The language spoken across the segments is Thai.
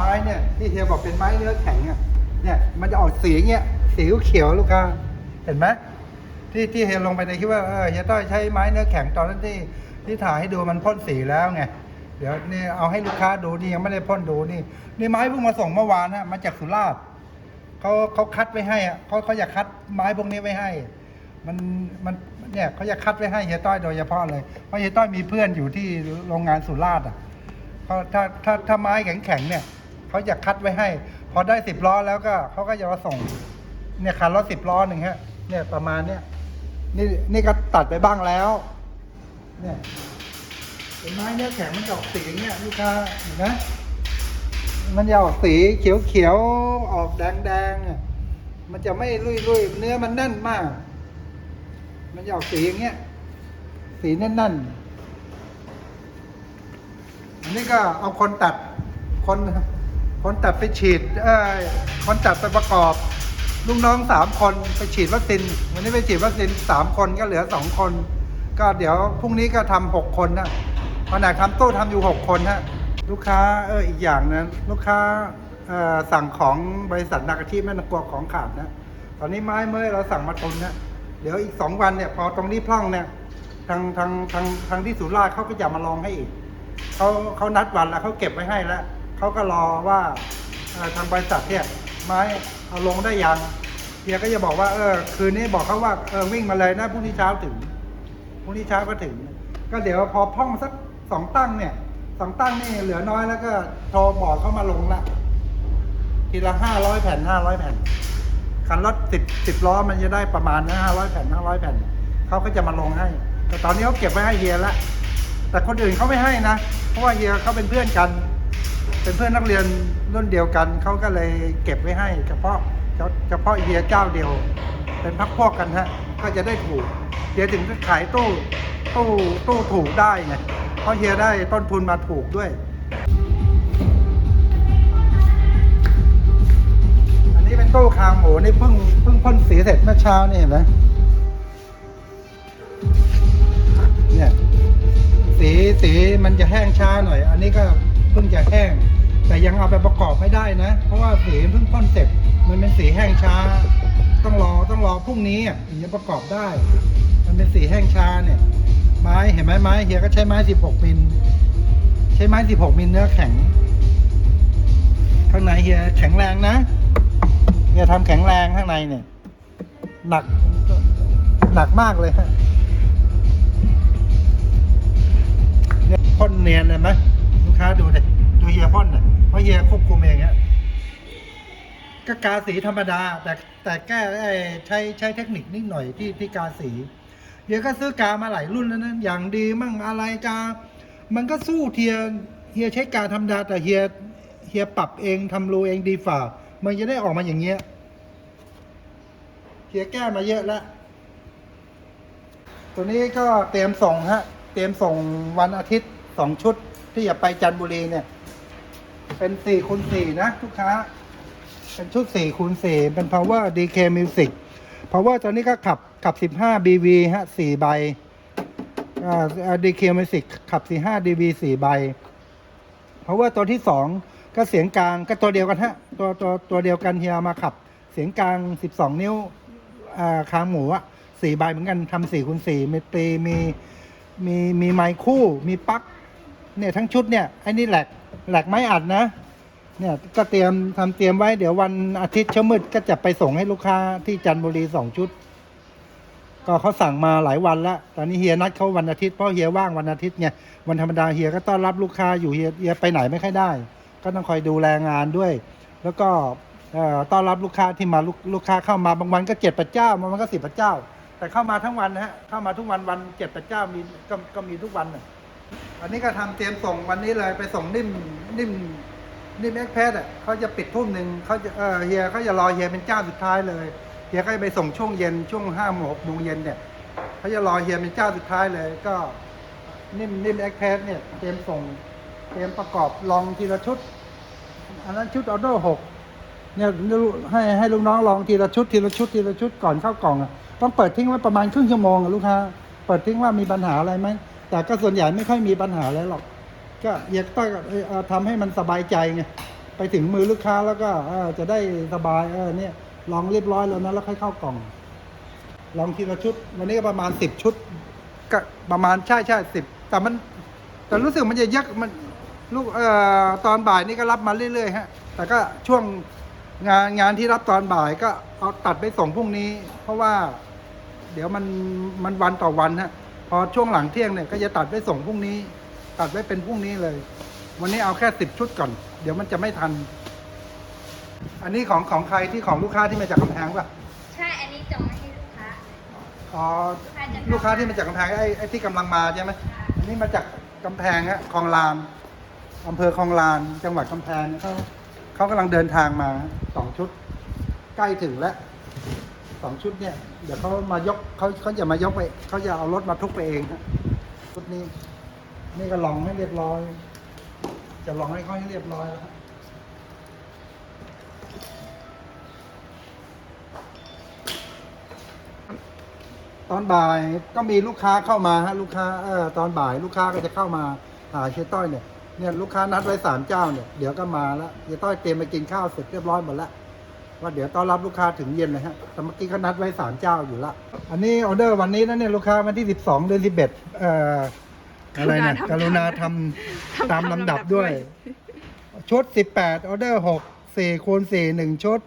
ไม้เนี่ยที่เฮียบอกเป็นไม้เนื้อแข็งอะเนี่ยมันจะออกสีเงี้ยสีเขียวลูกค้าเห็นไหมที่ที่เฮียลงไปในคิดว่าเออเฮียต้อยใช้ไม้เนื้อแข็งตอนนั้นที่ที่ถ่ายให้ดูมันพ่นสีแล้วไงเดี๋ยวนี่เอาให้ลูกค้าดูนี่ยังไม่ได้พ่นดูนี่นี่ไม้เพิ่งมาส่งเมื่อวานฮะมาจากสุราษฎร์เขาเขาคัดไว้ให้อะเขาเขาอยากคัดไม้พวกนี้ไว้ให้ มันมันเนี่ยเขาจะคัดไว้ให้เฮียต้อยโดยเฉพาะเลยเพราะเฮียต้อยมีเพื่อนอยู่ที่โรงงานสุราษฎร์อะเขาถ้าถ้าถ้าไม้แข็งๆเนี่ย เขาจะคัดไว้ให้ พอได้สิบล้อแล้วก็เขาก็จะมาส่ง เนี่ยคันรถสิบล้อหนึ่งฮะ เนี่ยประมาณเนี่ยนี่นี่ก็ตัดไปบ้างแล้ว เนี่ยเป็นไม้เนื้อแข็งมันจะออกสีอย่างเงี้ยลูกค้าเห็นไหมมันจะออกสีเขียวเขียวออกแดงแดงอะมันจะไม่ลุยลุยเนื้อมันแน่นมาก มันจะออกสีอย่างเงี้ย สีแน่นๆอันนี้ก็เอาคนตัดคน คนตัดไปฉีดเอ้ยคนตัดไปประกอบลูกน้องสามคนไปฉีดวัคซีนวันนี้ไปฉีดวัคซีนสามคนก็เหลือสองคน ก็เดี๋ยวพรุ่งนี้ก็ทำหกคนนะแผนกทำตู้ทำอยู่หกคนฮะลูกค้าเอออีกอย่างนะลูกค้าสั่งของบริษัทนากาทิแม่นกลัวของขาดนะ ตอนนี้ไม้เมื่อเราสั่งมาตุนนะเดี๋ยวอีกสองวันเนี่ยพอตรงนี้พร่องเนี่ยทางทางทางทางที่สุราษฎร์เขาก็จะมาลองให้อีกเขาเขานัดวันแล้วเขาเก็บไว้ให้แล้ว เขาก็รอว่าทางบริษัทเนี่ยไม้เอาลงได้ยังเฮียก็จะบอกว่าเออคืนนี้บอกเขาว่าเออวิ่งมาเลยนะพรุ่งนี้เช้าถึงพรุ่งนี้เช้าก็ถึง ก็เดี๋ยวพอพ่องสักสองตั้งเนี่ยสองตั้งนี่เหลือน้อยแล้วก็โทรบอกเขามาลงละทีละห้าร้อยแผ่นห้าร้อยแผ่นคันรถสิบสิบล้อมันจะได้ประมาณห้าร้อยแผ่นห้าร้อยแผ่นเขาก็จะมาลงให้ แต่ตอนนี้เขาเก็บไว้ให้เฮียล้วแต่คนอื่นเขาไม่ให้นะ เพราะว่าเฮียเขาเป็นเพื่อนกัน เป็นเพื่อนนักเรียนรุ่นเดียวกัน เขาก็เลยเก็บไว้ให้เฉพาะเฉพาะเฮียเจ้าเดียว เป็นพักพวกกันฮะ ก็จะได้ถูกเฮียถึงจะขายตู้ตู้ตู้ถูกได้ไงเพราะเฮียได้ต้นทุนมาถูกด้วย อันนี้เป็นตู้คางหมูนี่เพิ่งเพิ่งพ่นสีเสร็จเมื่อเช้านี่เห็นไหมเนี่ยสีสีมันจะแห้งช้าหน่อย อันนี้ก็ เพิ่งจะแห้ง แต่ยังเอาไปประกอบไม่ได้นะ เพราะว่าสีเพิ่งพ่นเสร็จมันเป็นสีแห้งช้า ต้องรอต้องรอพรุ่งนี้อะถึงจะประกอบได้ มันเป็นสีแห้งช้าเนี่ย ไม้เห็นไหมไม้เฮียก็ใช้ไม้ 16 มิลใช้ไม้ 16 มิลเนื้อแข็ง ข้างในเฮียแข็งแรงนะเฮียทำแข็งแรงข้างในเนี่ย หนักหนักมากเลยฮะเนี่ยพ่นเนียนเลยไหม ค้าดูเลยดูเฮียพ่นน่ะเพราะเฮียควบคุมเองฮะก็กาสีธรรมดา แต่แต่แก้ไอ้ใช้ใช้เทคนิคนิดหน่อยที่ที่กาสีเฮียก็ซื้อกามาหลายรุ่นแล้วนะอย่างดีมั่งอะไรกา มันก็สู้เทียเฮียใช้กาธรรมดา แต่เฮียเฮียปรับเองทำรูเองดีฝ่า มันจะได้ออกมาอย่างเงี้ยเฮียแก้มาเยอะแล้วตัวนี้ก็เตรียมส่งฮะ เตรียมส่งวันอาทิตย์สองชุด ที่จะไปจันทบุรีเนี่ย เป็นสี่คูณสี่นะลูกค้า เป็นชุดสี่คูณสี่เป็น power DK music power ตอนนี้ก็ขับขับสิบห้า BV ฮะสี่ใบอ่า DK music ขับสี่ห้า DV สี่ใบเพราะว่าตัวที่สองก็เสียงกลางก็ตัวเดียวกันฮะ ตัวตัวตัวเดียวกันเฮียมาขับ เสียงกลางสิบสองนิ้วอ่าคางหมูอะสี่ใบเหมือนกันทำสี่คูณสี่มีตีมีมีมีไมค์คู่ มีปลั๊ก เนี่ยทั้งชุดเนี่ยไอ้นี่แหลกแหลกไม้อัดนะเนี่ยก็เตรียมทำเตรียมไว้เดี๋ยววันอาทิตย์เช้ามืดก็จะไปส่งให้ลูกค้าที่จันทบุรีสองชุด ก็เขาสั่งมาหลายวันแล้วตอนนี้เฮียนัดเขาวันอาทิตย์เพราะเฮียว่างวันอาทิตย์ไงวันธรรมดาเฮียก็ต้อนรับลูกค้าอยู่เฮียเฮียไปไหนไม่ค่อยได้ ก็ต้องคอยดูแลงานด้วย แล้วก็ต้อนรับลูกค้าที่มาลูกลูกค้าเข้ามาบางวันก็เจ็ดปัจเจ้าบางวันก็สิบปัจเจ้า แต่เข้ามาทั้งวันนะฮะเข้ามาทุกวันวันเจ็ดปัจเจ้ามีก็ก็มีทุกวันน่ะ อันนี้ก็ทำเตรียมส่งวันนี้เลยไปส่งนิ่มนิ่มนิ่มเอ็กเพสอะเขาจะปิดทุ่มหนึ่งเขาจะเออเฮียเขาจะรอเฮียเป็นเจ้าสุดท้ายเลยเฮียก็ไปส่งช่วงเย็นช่วงห้าโมงหกโมงเย็นเนี่ยเขาจะรอเฮียเป็นเจ้าสุดท้ายเลย ก็นิ่มนิ่มเอ็กเพสเนี่ยเตรียมส่งเตรียมประกอบลองทีละชุด อันนั้นชุดออเดอร์หกเนี่ยให้ให้ลูกน้องลองทีละชุดทีละชุดทีละชุดก่อนเข้ากล่องอะต้องเปิดทิ้งไว้ประมาณครึ่งชั่วโมงอะลูกค้าเปิดทิ้งว่ามีปัญหาอะไรไหม แต่ก็ส่วนใหญ่ไม่ค่อยมีปัญหาอะไรหรอก ก็อยากต้องทำให้มันสบายใจไงไปถึงมือลูกค้าแล้วก็จะได้สบายเออเนี่ยลองเรียบร้อยแล้วนะแล้วค่อยเข้ากล่อง ลองทีละชุด วันนี้ก็ประมาณสิบชุด ก็ประมาณใช่ใช่สิบแต่มัน แต่รู้สึกมันจะเยอะมันลูกเอ่อตอนบ่ายนี่ก็รับมาเรื่อยๆฮะ แต่ก็ช่วงงานงานที่รับตอนบ่ายก็เอาตัดไปส่งพรุ่งนี้ เพราะว่า เดี๋ยวมันมันวันต่อวันฮะ พอช่วงหลังเที่ยงเนี่ยก็จะตัดไปส่งพรุ่งนี้ ตัดไว้เป็นพรุ่งนี้เลย วันนี้เอาแค่สิบชุดก่อน เดี๋ยวมันจะไม่ทัน อันนี้ของของใครที่ของลูกค้าที่มาจากกำแพงป่ะใช่ อันนี้จองให้ลูกค้า อ๋อลูกค้าที่มาจากกำแพงไอ้ไอ้ที่กำลังมาใช่ไหมอันนี้มาจากกำแพงฮะคลองลานอำเภอคลองลาน จังหวัดกำแพงเขาเขากำลังเดินทางมาสองชุด ใกล้ถึงแล้ว สองชุดเนี่ยเดี๋ยวเขามายกเขาเขาจะมายกไปเขาจะเอารถมาทุกไปเองฮะชุดนี้ นี่ก็ลองให้เรียบร้อย จะลองให้เขาให้เรียบร้อยแล้วครับตอนบ่ายก็มีลูกค้าเข้ามาฮะลูกค้าเออตอนบ่ายลูกค้าก็จะเข้ามาหาเชยต้อยเนี่ยเนี่ยลูกค้านัดไว้สามเจ้าเนี่ยเดี๋ยวก็มาแล้วเชยต้อยเตรียมไปกินข้าวเสร็จเรียบร้อยหมดแล้ว ว่าเดี๋ยวต้อนรับลูกค้าถึงเย็นเลยฮะแต่เมื่อกี้เขานัดไว้สามเจ้าอยู่ละ อันนี้ออเดอร์วันนี้นะเนี่ยลูกค้าวันที่สิบสองเดือนสิบเอ็ดเอ่ออะไรเนี่ยกรุณาทำตามลำดับด้วย ชุด18ออเดอร์6 4คูณ4 1ชุด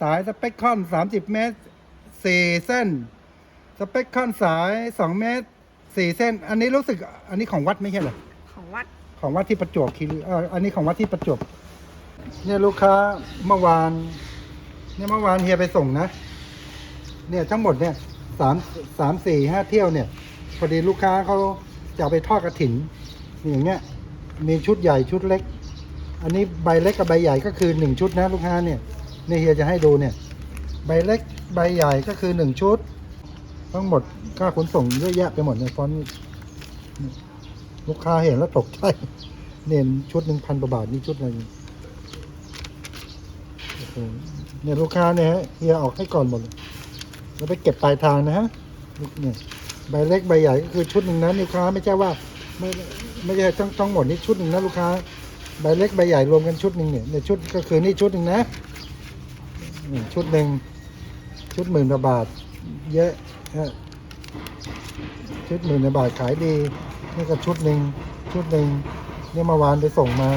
สายสเปคคอน30เมตร4เส้น สเปคคอนสาย2เมตร4เส้น อันนี้รู้สึก อันนี้ของวัดไม่ใช่เหรอของวัดของวัดที่ประจวบคีรีเอออันนี้ของวัดที่ประจวบเนี่ยลูกค้าเมื่อวาน เนี่ยเมื่อวานเฮียไปส่งนะ เนี่ยทั้งหมดเนี่ยสามสามสี่ห้าเที่ยวเนี่ยพอดีลูกค้าเขาจะเอาไปทอดกระถินนี่อย่างเงี้ย มีชุดใหญ่ชุดเล็ก อันนี้ใบเล็กกับใบใหญ่ก็คือหนึ่งชุดนะลูกค้าเนี่ยเนี่ยเฮียจะให้ดูเนี่ย ใบเล็กใบใหญ่ก็คือหนึ่งชุด ทั้งหมดค่าขนส่งเยอะแยะไปหมดเนี่ยฟอนต์ลูกค้าเห็นแล้วตกใจเนี่ยชุดหนึ่งพันกว่าบาทนี่ชุดอะไรโอ้โห เนี่ยลูกค้าเนี่ยฮะเฮียออกให้ก่อนหมดเลยแล้วไปเก็บปลายทางนะฮะเนี่ยใบเล็กใบใหญ่ก็คือชุดหนึ่งนะลูกค้าไม่ใช่ว่าไม่ไม่ใช่ต้องต้องหมดนี่ชุดหนึ่งนะลูกค้าใบเล็กใบใหญ่รวมกันชุดหนึ่งเนี่ยเนี่ยชุดก็คือนี่ชุดหนึ่งนะนี่ชุดหนึ่งชุดหมื่นบาท เยอะฮะชุดหมื่นบาทขายดีนี่ก็ชุดหนึ่งชุดหนึ่งเนี่ยเมาวานไปส่งมา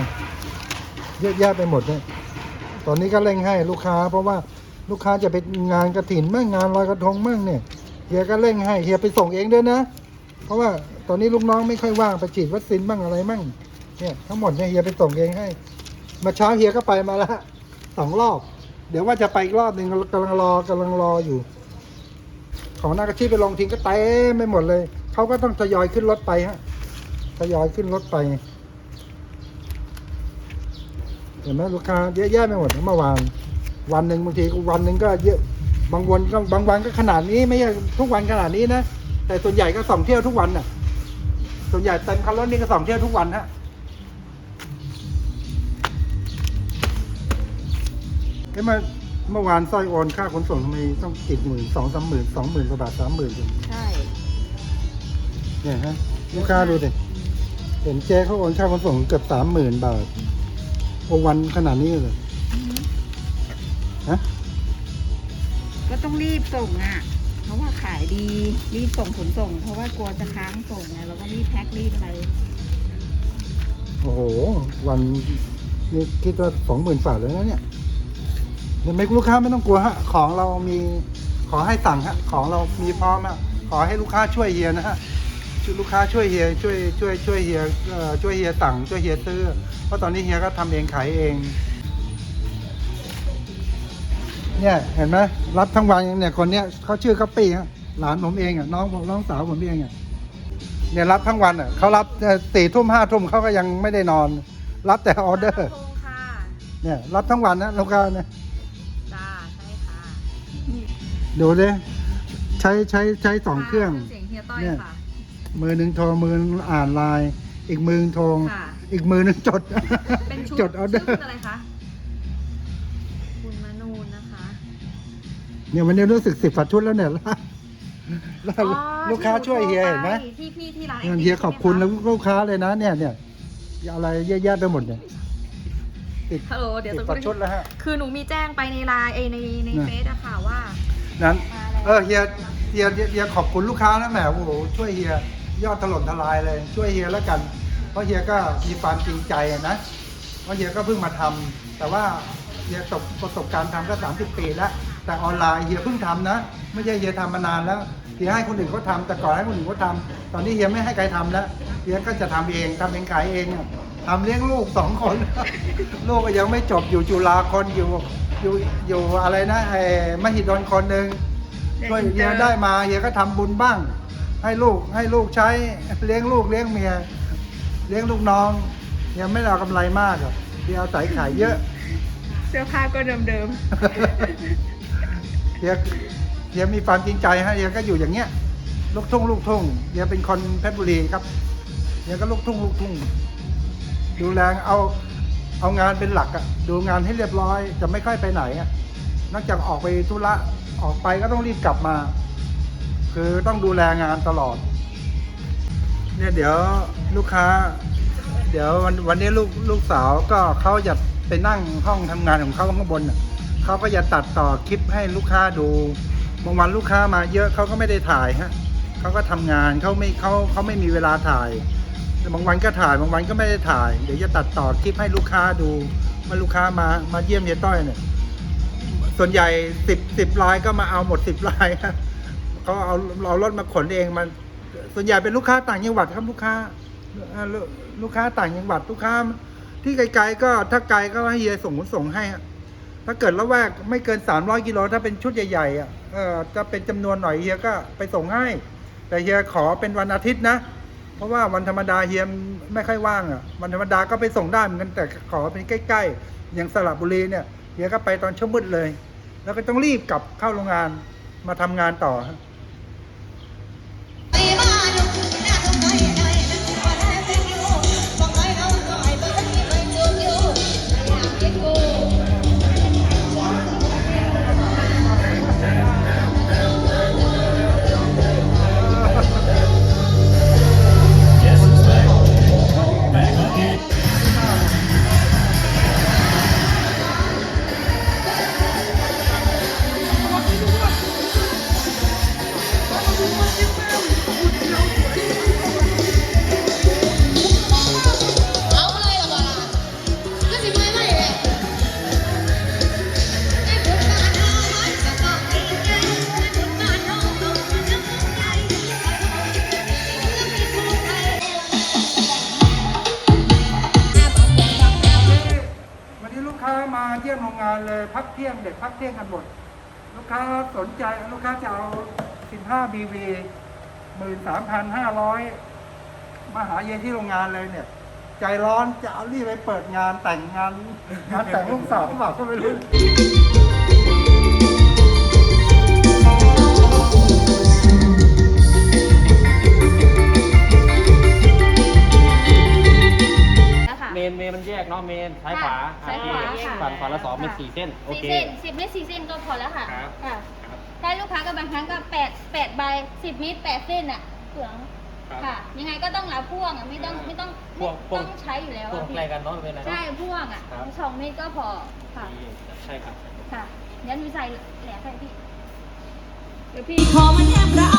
เยอะแยะไปหมดเนี่ย ตอนนี้ก็เร่งให้ลูกค้า เพราะว่าลูกค้าจะไปงานกระถินมั่งงานลอยกระทงมั่งเนี่ยเฮียก็เร่งให้เฮียไปส่งเองด้วยนะ เพราะว่าตอนนี้ลูกน้องไม่ค่อยว่างไปฉีดวัคซีนบ้างอะไรมั่งเนี่ยทั้งหมดเนี่ยเฮียไปส่งเองให้ มาเช้าเฮียก็ไปมาแล้วสองรอบ เดี๋ยวว่าจะไปอีกรอบหนึ่งกำลังรอกำลังรออยู่ ของนักอาชีพไปลงทิ้งก็เต็มไปหมดเลยเขาก็ต้องทยอยขึ้นรถไปฮะทยอยขึ้นรถไป เห็นไหมลูกค้าเยอะแยะไปหมดเมื่อวานวันหนึ่งบางทีก็วันหนึ่งก็เยอะบางวันก็บางวันก็ขนาดนี้ไม่ใช่ทุกวันขนาดนี้นะแต่ส่วนใหญ่ก็สองเที่ยวทุกวันน่ะ ส่วนใหญ่เต็มคันรถนี่ก็สองเที่ยวทุกวันฮะเอ้ยเมื่อเมื่อวานสร้อยโอนค่าขนส่งทำไมต้องติดหมื่นสองสามหมื่นสองหมื่นกว่าบาทสามหมื่นใช่เนี่ยฮะลูกค้าดูดิเห็นเจ๊เขาโอนค่าขนส่งเกือบสามหมื่นบาท โอวันขนาดนี้เลยฮะก็ต้องรีบส่งอะ เพราะว่าขายดีรีบส่งขนส่ง เพราะว่ากลัวจะค้างส่งไงเราก็รีบแพ็ครีบอะไรโอ้โห วันนี่คิดว่าสองหมื่นฝ่าเลยนะเนี่ยเนี่ยวไม่ลูกค้าไม่ต้องกลัวฮะ ของเรามีขอให้สั่งฮะ ของเรามีพร้อมฮะขอให้ลูกค้าช่วยเฮียนะฮะช่วยลูกค้าช่วยเฮียช่วยช่วยช่วยเฮียช่วยเฮียสั่งช่วยเฮียซื้อ เพราะตอนนี้เฮียก็ทำเองขายเอง เนี่ยเห็นไหมรับทั้งวันเนี่ยคนเนี้ยเขาชื่อกัปปี้ฮะหลานผมเองอะน้องผมน้องสาวผมเองอะเนี่ยรับทั้งวันอะเขารับสี่ทุ่มห้าทุ่มเขาก็ยังไม่ได้นอน รับแต่ออเดอร์โทรค่ะเนี่ยรับทั้งวันนะลูกค้าเนี่ยจ้าใช่ค่ะดูเลยใช้ใช้ใช้สองเครื่องเสียงเฮียต้อยเนี่ยค่ะมือหนึ่งโทรมือหนึ่งอ่านไลน์อีกมือหนึ่งโทรค่ะ อีกมือหนึ่งจด เป็นชุดจดออเดอชื่ร์คุณอะไรคะ คุณมนูนนะคะ เนี่ยวันนี้รู้สึกสิบฝัดชุดแล้วเนี่ยแล้วแล้วอ๋อลูกค้าช่วยเฮียที่เห็นไหมที่พี่ที่ร้านเนี่ยเฮียขอบคุณแล้วลูกค้าเลยนะเนี่ยเนี่ยอะไรเยอะแยะไปหมดเนี่ยติดฮัลโหลเดี๋ยวติดสักกว่าครู่ชุดแล้วฮะ คือหนูมีแจ้งไปในไลน์เอยในในนะ เฟซอะค่ะว่า นั้นมาแล้วเออเฮียเฮียเฮียเฮียขอบคุณลูกค้านะแหมโอ้โหช่วยเฮียยอดถล่มทลายเลย ช่วยเฮียแล้วกันเพ ราะเฮียก็มีความจริงใจนะเพราะเฮียก็เพิ่งมาทำแต่ว่าเฮียตกประสบการณ์ทำก็ 30 ปีแล้ว แต่ออนไลน์เฮียเพิ่งทำนะ ไม่ใช่เฮียทำมานานแล้วเฮียให้คนอื่นเขาทำแต่ก่อนให้คนอื่นเขาทำตอนนี้เฮียไม่ให้ใครทำแล้วเฮียก็จะทำเองทำเองขายเองอะทำเลี้ยงลูกสองคน ลูกก็ยังไม่จบอยู่จุฬาคนอยู่อยู่อยู่อะไรนะไอ้มหิดลคนหนึ่งช่วยเฮียได้มาเฮียก็ทำบุญบ้าง ให้ลูกให้ลูกใช้เลี้ยงลูกเลี้ยงเมีย เลี้ยงลูกน้องเฮียไม่ได้เอากำไรมากหรอกเฮียเอาใส่ขายเยอะ เสื้อผ้าก็เดิมเฮียเฮียมีความจริงใจฮะเฮียก็อยู่อย่างเงี้ย ลูกทุ่งลูกทุ่งเฮียเป็นคนเพชรบุรีครับเฮียก็ลูกทุ่งลูกทุ่ง ดูแลเอาเอางานเป็นหลักอะดูงานให้เรียบร้อย จะไม่ค่อยไปไหนอะนอกจากออกไปธุระออกไปก็ต้องรีบกลับมา คือต้องดูแลงานตลอด เนี่ยเดี๋ยวลูกค้า เดี๋ยววันวันนี้ลูกลูกสาวก็เขาจะไปนั่งห้องทำงานของเขาข้างบนเขาก็จะตัดต่อคลิปให้ลูกค้าดูบางวันลูกค้ามาเยอะเขาก็ไม่ได้ถ่ายฮะเขาก็ทำงานเขาไม่เขาเขาไม่มีเวลาถ่ายบางวันก็ถ่ายบางวันก็ไม่ได้ถ่าย เดี๋ยวจะตัดต่อคลิปให้ลูกค้าดูว่าลูกค้ามามาเยี่ยมยายต้อยเนี่ย ส่วนใหญ่สิบสิบลายก็มาเอาหมดสิบลายครับเขาเอาเอารถมาขนเองมัน ส่วนใหญ่เป็นลูกค้าต่างจังหวัดครับลูกค้าลูกค้าต่างจังหวัดลูกค้า ที่ไกลๆก็ถ้าไกลก็ให้เฮียส่งขนส่งให้ถ้าเกิดละแวกไม่เกินสามร้อยกิโลถ้าเป็นชุดใหญ่ๆอะจะเป็นจำนวนหน่อยเฮียก็ไปส่งให้ แต่เฮียขอเป็นวันอาทิตย์นะ เพราะว่าวันธรรมดาเฮียไม่ค่อยว่างอะวันธรรมดาก็ไปส่งได้เหมือนกันแต่ขอเป็นใกล้ๆ อย่างสระบุรีเนี่ยเฮียก็ไปตอนเช้ามืดเลย แล้วก็ต้องรีบกลับเข้าโรงงานมาทำงานต่อ เลยพักเที่ยงเด็กพักเที่ยงกันหมด ลูกค้าสนใจลูกค้าจะเอา 15 BV 13,500 มาหาเย็นที่โรงงานเลยเนี่ย ใจร้อนจะเอารีบไปเปิดงานแต่งงาน งานแต่งลูกสาวหรือเปล่าก็ไม่รู้ สองเป็นสี่เส้น โอสี่เค เส้นสิบเมตรสี่เส้นก็พอแล้วค่ะครับ ค่ะครับ ถ้าลูกค้าก็บางครั้งก็แปดแปดใบสิบเมตรแปดเส้นอะเปลืองครับ ค่ะ ยังไงก็ต้องรับพ่วงอะไม่ต้องไม่ต้องพ่วงพ่วงต้องใช้อยู่แล้วพวอะงพี่ ใกล้กันเนาะเป็นไรใช่เนาะพ่วงอะครับ สองเมตรก็พอค่ะดีใช่ครับ ค่ะงั้นมีใส่แหลกให้พี่ เดี๋ยวพี่ขอมันแทบเราเอาแต่นอนรอ